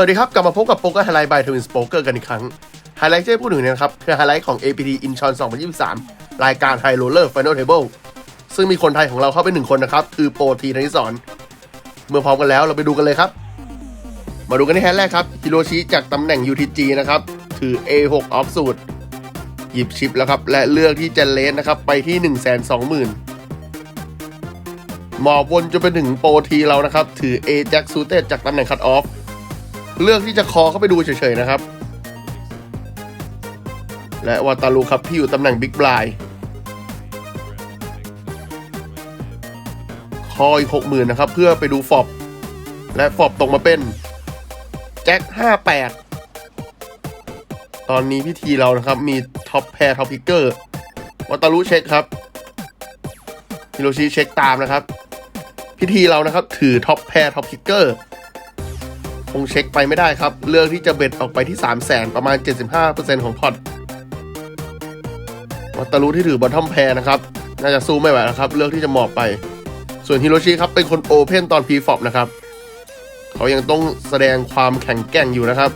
วัสดีครับ กลับมาพบกับโป๊กเกอร์ไฮไลท์บายทวินสโป๊กเกอร์กันอีกครั้ง ไฮไลท์ที่จะพูดถึงเนี่ยนะครับ คือไฮไลท์ของ APT Incheon 2023 รายการ High Roller Final Table ซึ่งมีคนไทยของเราเข้าไปหนึ่งคนนะครับ คือโปรทีธนิสรเมื่อพร้อมกันแล้วเราไปดูกันเลยครับ มาดูกันที่แฮนด์แรกครับฮิโรชิจากตำแหน่ง UTG นะครับถือ A6 ออฟสูตรหยิบชิปแล้วครับ และเลือกที่จะเลนนะครับไปที่ 1 2 0 0 0 0หมอบวนจนไปถึงโปรทีเรานะครับ ถือ A Jack Suited จากตำแหน่ง Cut Off เลือกที่จะคอเข้าไปดูเฉยๆนะครับ และวาตาลูครับที่อยู่ตำแหน่งบิ๊กบลายคออีกหกหมื่นนะครับ เพื่อไปดูฟอบ และฟอบตกมาเป็น แจ็คห้าแปดตอนนี้พิธีเรานะครับ มีท็อปแพรท็อปพิกเกอร์วาตาลูเช็คครับฮิโรชิเช็คตามนะครับ พิธีเรานะครับ ถือท็อปแพรท็อปพิกเกอร์ คงเช็คไปไม่ได้ครับ เลือกที่จะเบ็ดออกไปที่ 3 0 0แสนประมาณ 75%ของพอร์ตวัตารุที่ถือบอททอมแพรนะครับ น่าจะสู้ไม่ไหวแล้วครับ เลือกที่จะหมอบไป ส่วนฮิโรชิครับเป็นคนโอเพนตอนพีฟอปนะครับ เขายังต้องแสดงความแข็งแกร่งอยู่นะครับ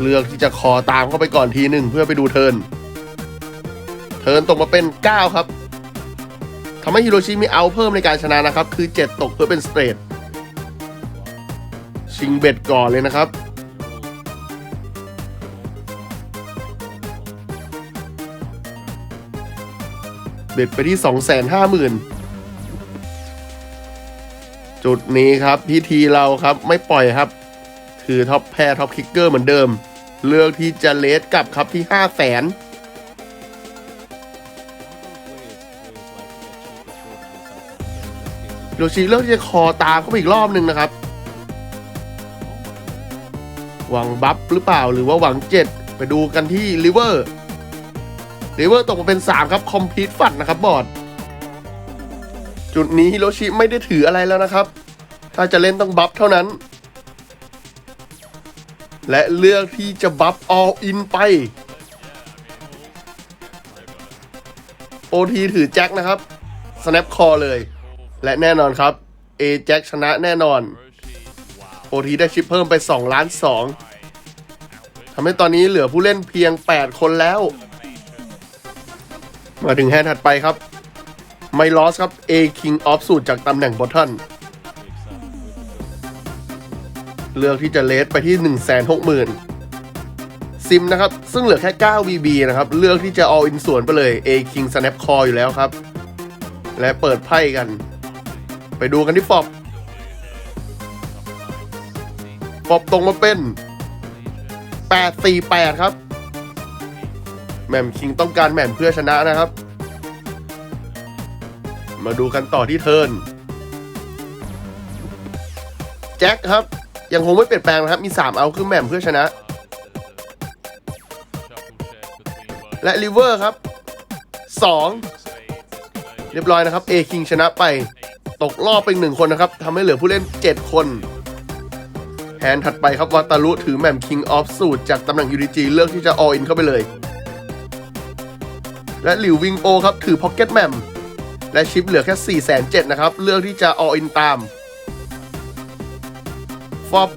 เลือกที่จะคอตามเข้าไปก่อนทีหนึ่งเพื่อไปดูเทิร์นเทิร์นตกมาเป็น 9 ครับ ทำให้ฮิโรชิมีเอาเพิ่มในการชนะนะครับ คือ 7 ตกเพื่อเป็นสเตรทชิงเบ็ดก่อนเลยนะครับ เบ็ดไปที่ 250,000 จุดนี้ครับพิธีเราครับไม่ปล่อยครับ คือท็อปแพรท็อปคิกเกอร์เหมือนเดิม เลือกที่จะเลสกลับครับที่ 5 0 0 0 0 0 โยชิเลือกที่จะคอตามเข้าไปอีกรอบหนึ่งนะครับ หวังบัฟหรือเปล่าหรือว่าหวังเจ็ดไปดูกันที่ริเวอร์ริเวอร์ตกมาเป็น 3 ครับคอมพิวฟัดนะครับบอร์ดจุดนี้ฮิโรชิไม่ได้ถืออะไรแล้วนะครับ ถ้าจะเล่นต้องบัฟเท่านั้น และเลือกที่จะบัฟ all in ไปโอทีถือแจ็คนะครับ snap call เลย และแน่นอนครับ A แจ็คชนะแน่นอนโอทีได้ชิปเพิ่มไป 2 ล้าน 2ทำให้ตอนนี้เหลือผู้เล่นเพียง 8 คนแล้ว มาถึงแฮนด์ถัดไปครับ ไม่ลอสครับ A King of สูตรจากตำแหน่งบอททอนเลือกที่จะเลสไปที่ 160,000 ซิมนะครับ ซึ่งเหลือแค่ 9 VB นะครับ เลือกที่จะ all in สวนไปเลย A King Snap Call อยู่แล้วครับ และเปิดไพ่กัน ไปดูกันที่ฟอบฟอบตรงมาเป็น 848 ครับ แหม่มคิงต้องการแหม่มเพื่อชนะนะครับ มาดูกันต่อที่เทิร์นแจ็คครับ ยังคงไม่เปลี่ยนแปลงนะครับ มี 3 เอาคือแหม่มเพื่อชนะ และริเวอร์ครับ 2 เรียบร้อยนะครับ A King ชนะไป ตกรอบไปหนึ่งคนนะครับทำให้เหลือผู้เล่น 7 คนแฮนถัดไปครับวาตารุถือแหม่ม King of สูตรจากตำแหน่ง UDG เลือกที่จะ all in เข้าไปเลย และหลิววิงโอครับถือ Pocket แหม่มและชิปเหลือแค่4 7 0 0 0นะครับ เลือกที่จะ all in ตามฟอบ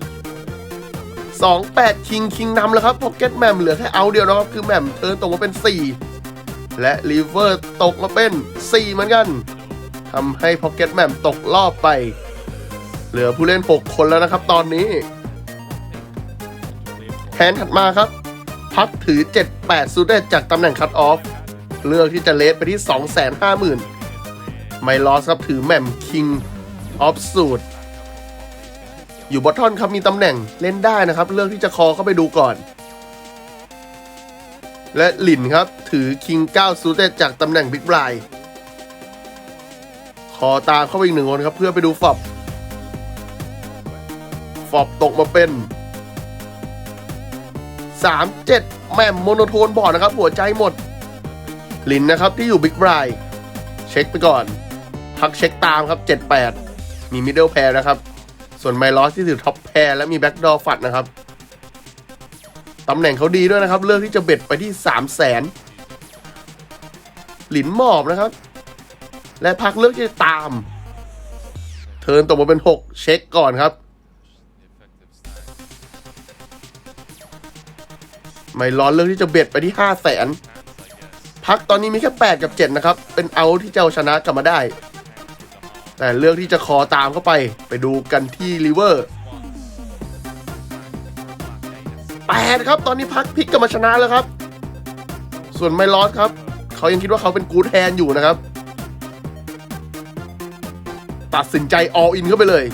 28คิงคิงนำแล้วครับ Pocket แหม่มเหลือแค่เอาเดียวนะครับ คือแหม่มเทิร์นตกมาเป็น 4 และริเวอร์ตกมาเป็น 4 เหมือนกัน ทำให้พ็อกเก็ตแมมตกรอบไป เหลือผู้เล่น 6 คนแล้วนะครับตอนนี้แฮนด์ถัดมาครับ พักถือ 78ซูเดตจากตำแหน่งคัตออฟ เลือกที่จะเลสไปที่ 250,000 ไมลอสครับถือแมมคิงออฟสูตรอยู่บอททอนครับมีตำแหน่งเล่นได้นะครับ เลือกที่จะคอเข้าไปดูก่อน และหลินครับถือคิง9ซูเตจากตำแหน่งบิ๊กไบร์ ขอตามเข้าไปอีกหนึ่งคนครับ เพื่อไปดูฟอบฟอบตกมาเป็น 3 7 แม่มโมโนโทนบอร์ดนะครับ หัวใจหมด ลินนะครับที่อยู่บิ๊กไบรเช็คไปก่อน พักเช็คตามครับ 78 มีมิดเดิลแพรนะครับ ส่วนไมลอสที่ถือท็อปแพรและมีแบ็กดอร์ฟัดนะครับตำแหน่งเขาดีด้วยนะครับ เลือกที่จะเบ็ดไปที่ 3 0 0แสนหลินหมอบนะครับ และพักเลือกที่จะตาม เทินตกมาเป็น 6 เช็คก่อนครับ ไม่ร้อนเรื่องที่จะเบ็ดไปที่ 5 0 0แสนพักตอนนี้มีแค่ 8 กับ 7 นะครับ เป็นเอาที่จะเอาชนะกลับมาได้ แต่เลือกที่จะคอตามเข้าไป ไปดูกันที่ริเวอร์แปดครับ ตอนนี้พักพลิกกลับมาชนะแล้วครับ ส่วนไมลอสครับ เขายังคิดว่าเขาเป็นกูดแทนอยู่นะครับ ตัดสินใจ all in เข้าไปเลย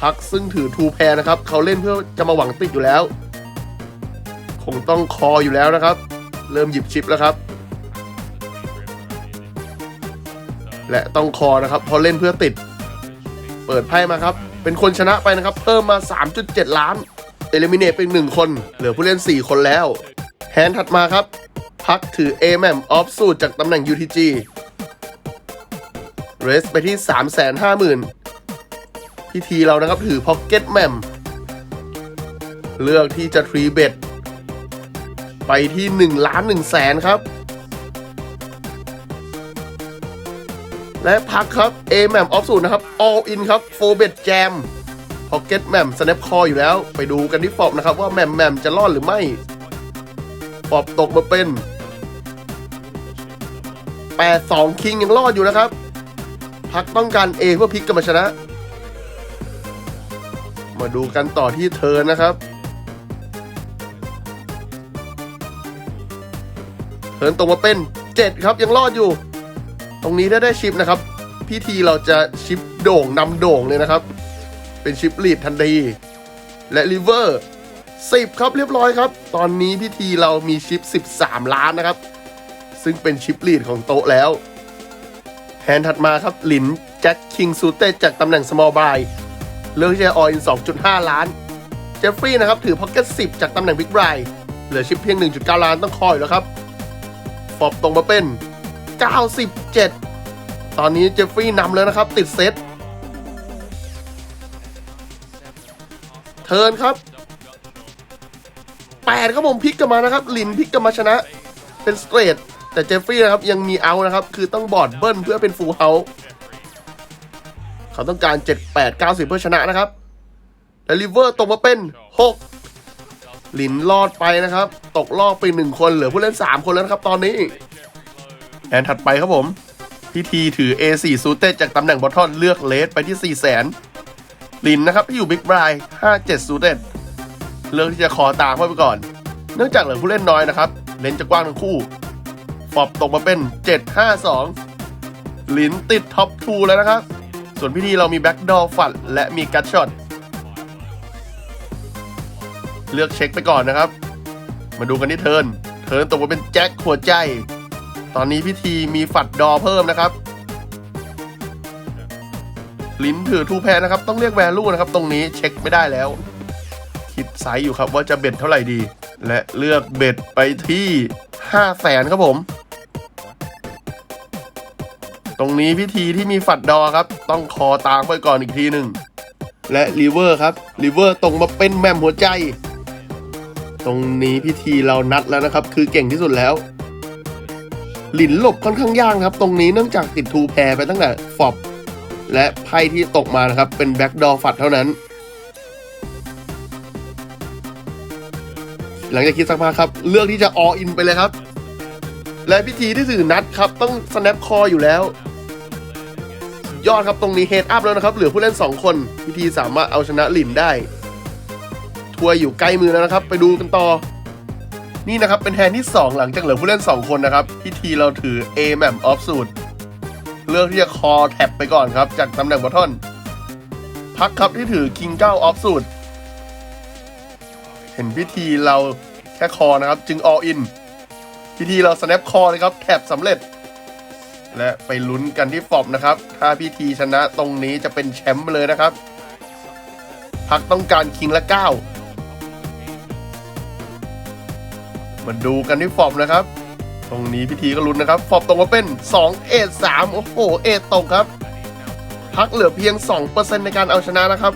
พักซึ่งถือทูแพรนะครับ เขาเล่นเพื่อจะมาหวังติดอยู่แล้ว คงต้องคออยู่แล้วนะครับ เริ่มหยิบชิปแล้วครับ และต้องคอนะครับเพราะเล่นเพื่อติด เปิดไพ่มาครับ เป็นคนชนะไปนะครับ เพิ่มมา 3.7 ล้าน เอลิมิเนตเป็นหนึ่งคน เหลือผู้เล่น 4 คนแล้ว แฮนด์ถัดมาครับ พักถือ a m อ m off สูตรจากตำแหน่ง UTG เรสไปที่ 350,000พิธีเรานะครับถือ Pocket m a m เลือกที่จะทรีเบ็ดไปที่ 1 ล้าน1แสนครับ และพักครับ A แมมออฟสูนะครับ All in ครับโฟเบตแจมพ็อกเก็ตแมมสแนปคออยู่แล้ว ไปดูกันที่ฟอบนะครับ ว่าแมมแมมจะรอดหรือไม่ฟอบตกมาเป็น 8-2 คิงยังรอดอยู่นะครับ พักต้องการ A เพื่อพลิกกลับมาชนะ มาดูกันต่อที่เธอนะครับเทิร์นตรงมาเป็น 7 ครับยังรอดอยู่ ตรงนี้ถ้าได้ชิปนะครับ พิธีเราจะชิปโด่งนำโด่งเลยนะครับ เป็นชิปลีดทันทีและริเวอร์10 ครับเรียบร้อยครับ ตอนนี้พิธีเรามีชิป 13 ล้านนะครับ ซึ่งเป็นชิปลีดของโต๊ะแล้ว แฮนด์ถัดมาครับหลินแจ็คคิงซูเต้จากตำแหน่ง small buy เลือกที่จะออิน2.5 ล้าน เจฟฟรีย์นะครับ ถือพ็อกเก็ต10 จากตำแหน่งบิ๊กไบรเหลือชิปเพียง 1.9 ล้านต้องคอยแล้วครับ ฟอบตรงมาเป็น 97 ตอนนี้เจฟฟรีย์นำแล้วนะครับ ติดเซตเทิร์นครับ 8 ครับผมพลิกกลับมานะครับ ลินพลิกกลับมาชนะ เป็นสเตรท แต่เจฟฟรีย์นะครับยังมีเอานะครับ คือต้องบอดเบิ้ลเพื่อเป็นฟูลเฮาส์เขาต้องการ 7 8 90 เพื่อชนะนะครับ และลิเวอร์ตกมาเป็น6ลินรอดไปนะครับ ตกรอบไป 1 คน เหลือผู้เล่น 3 คนแล้วครับตอนนี้ แอนถัดไปครับผม พิธีถือ A4 ซูเต็จากตำแหน่งบอททอนเลือกเลสไปที่ 4 0 0 0 0 0ลินนะครับที่อยู่บิ๊กบร57 ซูเต็เลือกที่จะคอตามเข้าไปก่อน เนื่องจากเหลือผู้เล่นน้อยนะครับเลนจะกว้างทั้งคู่ ฟอบตกมาเป็น 752 ลินติดท็อป2แล้วนะครับ ส่วนพิธีเรามีแบ็กดอร์ฟัดและมีกัตช็อต เลือกเช็คไปก่อนนะครับ มาดูกันที่เทิร์น เทิร์นตกมาเป็นแจ็คหัวใจ ตอนนี้พิธีมีฝัดดอเพิ่มนะครับลิ้นถือทูแพนะครับ ต้องเรียกแวลูนะครับ ตรงนี้เช็คไม่ได้แล้ว คิดไซส์อยู่ครับว่าจะเบ็ดเท่าไหร่ดี และเลือกเบ็ดไปที่ 5 0 0แสนครับผม ตรงนี้พิธีที่มีฝัดดอครับ ต้องคอตามไปก่อนอีกทีหนึ่งและรีเวอร์ครับรีเวอร์ตรงมาเป็นแมมหัวใจ ตรงนี้พิธีเรานัดแล้วนะครับ คือเก่งที่สุดแล้ว หลินหลบค่อนข้างยากครับ ตรงนี้เนื่องจากติดทูแพรไปตั้งแต่ฟอบและไพ่ที่ตกมานะครับ เป็นแบ็กดอฝัดเท่านั้น หลังจากคิดสักพักครับ เลือกที่จะออินไปเลยครับ และพิธีที่ถือนัดครับ ต้อง snap คออยู่แล้ว ยอดครับตรงนี้เฮดอัพแล้วนะครับ เหลือผู้เล่น 2 คน พิธีสามารถเอาชนะหลินได้ ทัวร์อยู่ใกล้มือแล้วนะครับ ไปดูกันต่อ นี่นะครับเป็นแฮนด์ที่ 2 หลังจากเหลือผู้เล่น 2 คนนะครับ พิธีเราถือ A m a m off สูตรเลือกที่จะคอแท็บไปก่อนครับ จากตำแหน่งบอททอนพักครับที่ถือ King 9 off สูตรเห็นพิธีเราแค่คอนะครับ จึง all in พิธีเรา snap คอเลยครับแท็บสำเร็จ และไปลุ้นกันที่ฟอบนะครับ ถ้าพิธีชนะตรงนี้จะเป็นแชมป์เลยนะครับ พักต้องการคิงละ9มาดูกันที่ฟอบนะครับ ตรงนี้พิธีก็ลุ้นนะครับฟอบตรงมาเป็น 2 เอ3โอ้โห เอตกครับ พักเหลือเพียง 2%ในการเอาชนะนะครับ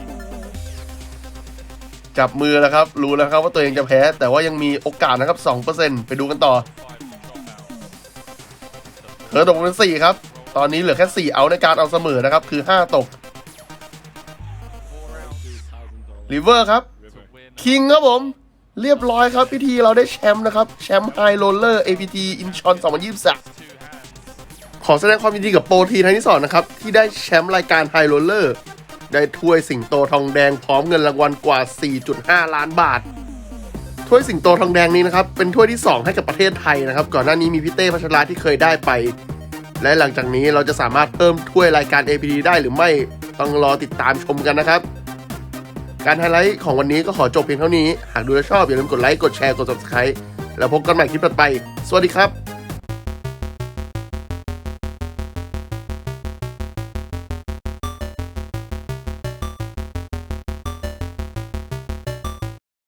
จับมือแล้วครับ รู้แล้วครับว่าตัวเองจะแพ้ แต่ว่ายังมีโอกาสนะครับ 2%ไปดูกันต่อ เธอตกเป็น4ครับ ตอนนี้เหลือแค่4เอาในการเอาเสมอนะครับ คือ5ตกริเวอร์ครับคิงครับผม เรียบร้อยครับพิธีเราได้แชมป์นะครับ แชมป์ไฮโรลเลอร์ APT อินชอน2023 ขอแสดงความยินดีกับโปรทีไทยนิสอนนะครับ ที่ได้แชมป์รายการไฮโรลเลอร์ ได้ถ้วยสิงโตทองแดงพร้อมเงินรางวัลกว่า 4.5 ล้านบาท ถ้วยสิงโตทองแดงนี้นะครับเป็นถ้วยที่ 2 ให้กับประเทศไทยนะครับ ก่อนหน้านี้มีพี่เต้พัชราที่เคยได้ไป และหลังจากนี้เราจะสามารถเพิ่มถ้วยรายการ APD ได้หรือไม่ต้องรอติดตามชมกันนะครับ การไฮไลท์ของวันนี้ก็ขอจบเพียงเท่านี้ หากดูแล้วชอบอย่าลืมกดไลค์กดแชร์กด subscribe แล้วพบกันใหม่คลิปต่อไป สวัสดีครับ